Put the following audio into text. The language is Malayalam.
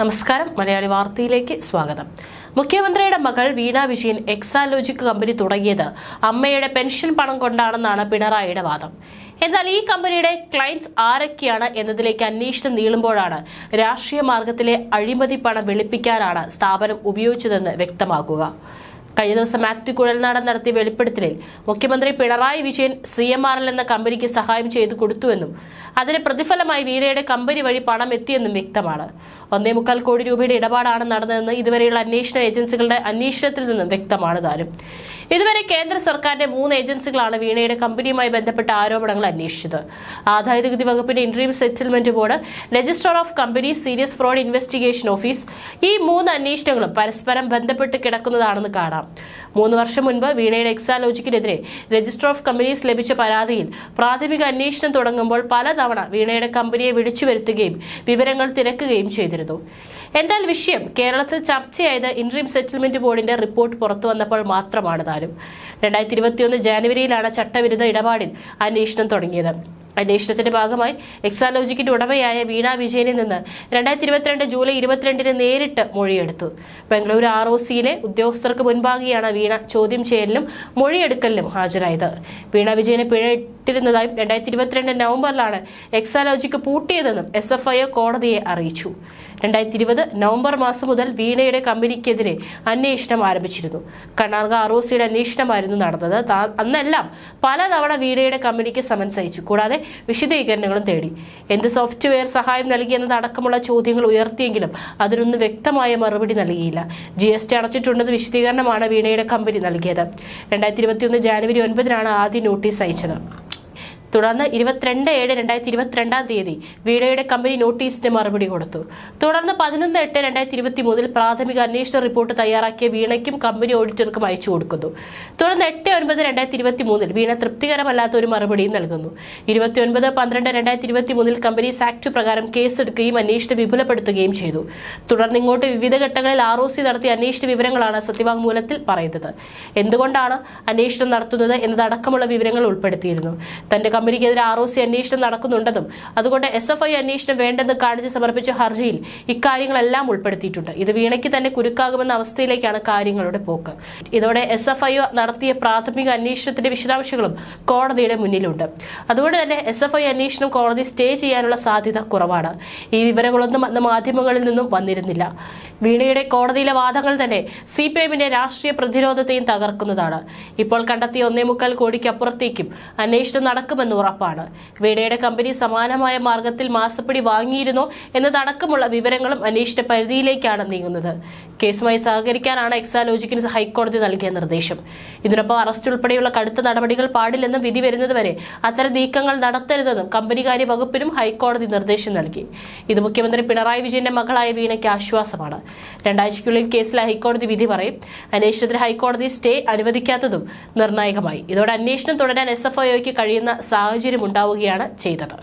നമസ്കാരം. മലയാളി വാർത്തയിലേക്ക് സ്വാഗതം. മുഖ്യമന്ത്രിയുടെ മകൾ വീണ വിജയൻ എക്സാലോജിക് കമ്പനി തുടങ്ങിയത് അമ്മയുടെ പെൻഷൻ പണം കൊണ്ടാണെന്നാണ് പിണറായിയുടെ വാദം. എന്നാൽ ഈ കമ്പനിയുടെ ക്ലയൻസ് ആരൊക്കെയാണ് എന്നതിലേക്ക് അന്വേഷണം നീളുമ്പോഴാണ് രാഷ്ട്രീയ മാർഗത്തിലെ അഴിമതി പണം വെളുപ്പിക്കാനാണ് സ്ഥാപനം ഉപയോഗിച്ചതെന്ന് വ്യക്തമാക്കുക. കഴിഞ്ഞ ദിവസം മാത്യു കുഴൽനാടൻ നടത്തിയ വെളിപ്പെടുത്തലിൽ മുഖ്യമന്ത്രി Pinarayi Vijayan C M R L എന്ന കമ്പനിക്ക് സഹായം ചെയ്തു കൊടുത്തുവെന്നും അതിന് പ്രതിഫലമായി വീണയുടെ കമ്പനി വഴി പണം എത്തിയെന്നും വ്യക്തമാണ്. ഒന്നേ മുക്കാൽ കോടി രൂപയുടെ ഇടപാടാണ് നടന്നതെന്ന് ഇതുവരെയുള്ള അന്വേഷണ ഏജൻസികളുടെ അന്വേഷണത്തിൽ നിന്നും വ്യക്തമാണ് താനും ഇതുവരെ കേന്ദ്ര സർക്കാരിന്റെ മൂന്ന് ഏജൻസികളാണ് വീണയുടെ കമ്പനിയുമായി ബന്ധപ്പെട്ട ആരോപണങ്ങൾ അന്വേഷിച്ചത്. ആദായനികുതി വകുപ്പിന്റെ interim settlement board registrar of company serious fraud investigation office ഈ മൂന്ന് അന്വേഷണങ്ങളും പരസ്പരം ബന്ധപ്പെട്ട് കിടക്കുന്നതാണെന്ന് കാണാം. മൂന്ന് വർഷം മുൻപ് വീണയുടെ എക്സാലോജിക്കിനെതിരെ രജിസ്റ്റർ ഓഫ് കമ്പനീസ് ലഭിച്ച പരാതിയിൽ പ്രാഥമിക അന്വേഷണം തുടങ്ങുമ്പോൾ പലതവണ വീണയുടെ കമ്പനിയെ വിളിച്ചു വരുത്തുകയും വിവരങ്ങൾ തിരക്കുകയും ചെയ്തിരുന്നു. എന്നാൽ വിഷയം കേരളത്തിൽ ചർച്ചയായത് ഇൻട്രീം സെറ്റിൽമെന്റ് ബോർഡിന്റെ റിപ്പോർട്ട് പുറത്തു വന്നപ്പോൾ മാത്രമാണ് താനും. രണ്ടായിരത്തി ഇരുപത്തിയൊന്ന് ജാനുവരിയിലാണ് ചട്ടവിരുദ്ധ ഇടപാടിൽ അന്വേഷണം തുടങ്ങിയത്. അന്വേഷണത്തിന്റെ ഭാഗമായി എക്സാലോജിക്കിന്റെ ഉടമയായ വീണ വിജയനിൽ നിന്ന് രണ്ടായിരത്തി ഇരുപത്തിരണ്ട് ജൂലൈ ഇരുപത്തിരണ്ടിന് നേരിട്ട് മൊഴിയെടുത്തു. ബംഗളൂരു ആർ ഒ സിയിലെ ഉദ്യോഗസ്ഥർക്ക് മുൻപാകെയാണ് വീണ ചോദ്യം ചെയ്യലിനും മൊഴിയെടുക്കലിനും ഹാജരായത്. വീണ വിജയനെ പിഴയിട്ടിരുന്നതായും രണ്ടായിരത്തി ഇരുപത്തിരണ്ട് നവംബറിലാണ് എക്സാലോജിക്ക് പൂട്ടിയതെന്നും എസ് എഫ് ഐ കോടതിയെ അറിയിച്ചു. രണ്ടായിരത്തി ഇരുപത് നവംബർ മാസം മുതൽ വീണയുടെ കമ്പനിക്കെതിരെ അന്വേഷണം ആരംഭിച്ചിരുന്നു. കണ്ണാർക ആർ ഒ സിയുടെ അന്വേഷണമായിരുന്നു നടന്നത്. അന്നെല്ലാം പലതവണ വീണയുടെ കമ്പനിക്ക് സമൻസ് അയച്ചു. കൂടാതെ വിശദീകരണങ്ങളും തേടി. എന്ത് സോഫ്റ്റ്വെയർ സഹായം നൽകിയെന്നതടക്കമുള്ള ചോദ്യങ്ങൾ ഉയർത്തിയെങ്കിലും അതിനൊന്നും വ്യക്തമായ മറുപടി നൽകിയില്ല. ജി എസ് ടി അടച്ചിട്ടുണ്ടെന്ന് വിശദീകരണമാണ് വീണയുടെ കമ്പനി നൽകിയത്. രണ്ടായിരത്തി ഇരുപത്തിയൊന്ന് ജാനുവരി ഒൻപതിനാണ് ആദ്യ നോട്ടീസ് അയച്ചത്. തുടർന്ന് ഇരുപത്തിരണ്ട് ഏഴ് രണ്ടായിരത്തി ഇരുപത്തിരണ്ടാം തീയതി വീണയുടെ കമ്പനി നോട്ടീസിന് മറുപടി കൊടുത്തു. തുടർന്ന് പതിനൊന്ന് എട്ട് രണ്ടായിരത്തി ഇരുപത്തി മൂന്നിൽ പ്രാഥമിക അന്വേഷണ റിപ്പോർട്ട് തയ്യാറാക്കിയ വീണയ്ക്കും കമ്പനി ഓഡിറ്റർക്കും അയച്ചു കൊടുക്കുന്നു. തുടർന്ന് എട്ട് ഒൻപത് രണ്ടായിരത്തി ഇരുപത്തി മൂന്നിൽ വീണ തൃപ്തികരമല്ലാത്ത ഒരു മറുപടിയും നൽകുന്നു. ഇരുപത്തി ഒൻപത് പന്ത്രണ്ട് രണ്ടായിരത്തി ഇരുപത്തി മൂന്നിൽ കമ്പനി ആക്ട് പ്രകാരം കേസെടുക്കുകയും അന്വേഷണം വിപുലപ്പെടുത്തുകയും ചെയ്തു. തുടർന്ന് ഇങ്ങോട്ട് വിവിധ ഘട്ടങ്ങളിൽ ആർ ഒ സി നടത്തിയ അന്വേഷണ വിവരങ്ങളാണ് സത്യവാങ്മൂലത്തിൽ പറയുന്നത്. എന്തുകൊണ്ടാണ് അന്വേഷണം നടത്തുന്നത് എന്നതടക്കമുള്ള വിവരങ്ങൾ ഉൾപ്പെടുത്തിയിരുന്നു. തന്റെ കമ്പനിക്കെതിരെ ആർ ഒ സി അന്വേഷണം നടക്കുന്നുണ്ടെന്നും അതുകൊണ്ട് എസ് എഫ് ഐ അന്വേഷണം വേണ്ടെന്ന് കാണിച്ച് സമർപ്പിച്ച ഹർജിയിൽ ഇക്കാര്യങ്ങളെല്ലാം ഉൾപ്പെടുത്തിയിട്ടുണ്ട്. ഇത് വീണയ്ക്ക് തന്നെ കുരുക്കാകുമെന്ന അവസ്ഥയിലേക്കാണ് കാര്യങ്ങളുടെ പോക്ക്. ഇതോടെ എസ് എഫ് ഐ നടത്തിയ പ്രാഥമിക അന്വേഷണത്തിന്റെ വിശദാംശങ്ങളും കോടതിയുടെ മുന്നിലുണ്ട്. അതുകൊണ്ട് തന്നെ എസ് എഫ് ഐ അന്വേഷണം കോടതി സ്റ്റേ ചെയ്യാനുള്ള സാധ്യത കുറവാണ്. ഈ വിവരങ്ങളൊന്നും അന്ന് മാധ്യമങ്ങളിൽ നിന്നും വന്നിരുന്നില്ല. വീണയുടെ കോടതിയിലെ വാദങ്ങൾ തന്നെ സി പി എമ്മിന്റെ രാഷ്ട്രീയ പ്രതിരോധത്തെയും തകർക്കുന്നതാണ്. ഇപ്പോൾ കണ്ടെത്തിയ ഒന്നേ മുക്കാൽ കോടിക്കപ്പുറത്തേക്കും അന്വേഷണം നടക്കുമെന്ന് ഉറപ്പാണ്. വേടയുടെ കമ്പനി സമാനമായ മാർഗത്തിൽ മാസപ്പടി വാങ്ങിയിരുന്നോ എന്നതടക്കമുള്ള വിവരങ്ങളും അന്വേഷണ പരിധിയിലേക്കാണ് നീങ്ങുന്നത്. കേസുമായി സഹകരിക്കാനാണ് എക്സാലോജിക്കിന് ഹൈക്കോടതി നൽകിയ നിർദ്ദേശം. ഇതിനൊപ്പം അറസ്റ്റ് ഉൾപ്പെടെയുള്ള കടുത്ത നടപടികൾ പാടില്ലെന്നും വിധി വരുന്നതുവരെ അത്തരം നീക്കങ്ങൾ നടത്തരുതെന്നും കമ്പനികാര്യ വകുപ്പിനും ഹൈക്കോടതി നിർദ്ദേശം നൽകി. ഇത് മുഖ്യമന്ത്രി പിണറായി വിജയന്റെ മകളായ വീണയ്ക്ക് ആശ്വാസമാണ്. രണ്ടാഴ്ചയ്ക്കുള്ളിൽ കേസിൽ ഹൈക്കോടതി വിധി പറയും. അന്വേഷണത്തിന് ഹൈക്കോടതി സ്റ്റേ അനുവദിക്കാത്തതും നിർണായകമായി. ഇതോടെ അന്വേഷണം തുടരാൻ എസ് എഫ് ഐക്ക് കഴിയുന്ന സാഹചര്യം ഉണ്ടാവുകയാണ് ചെയ്തത്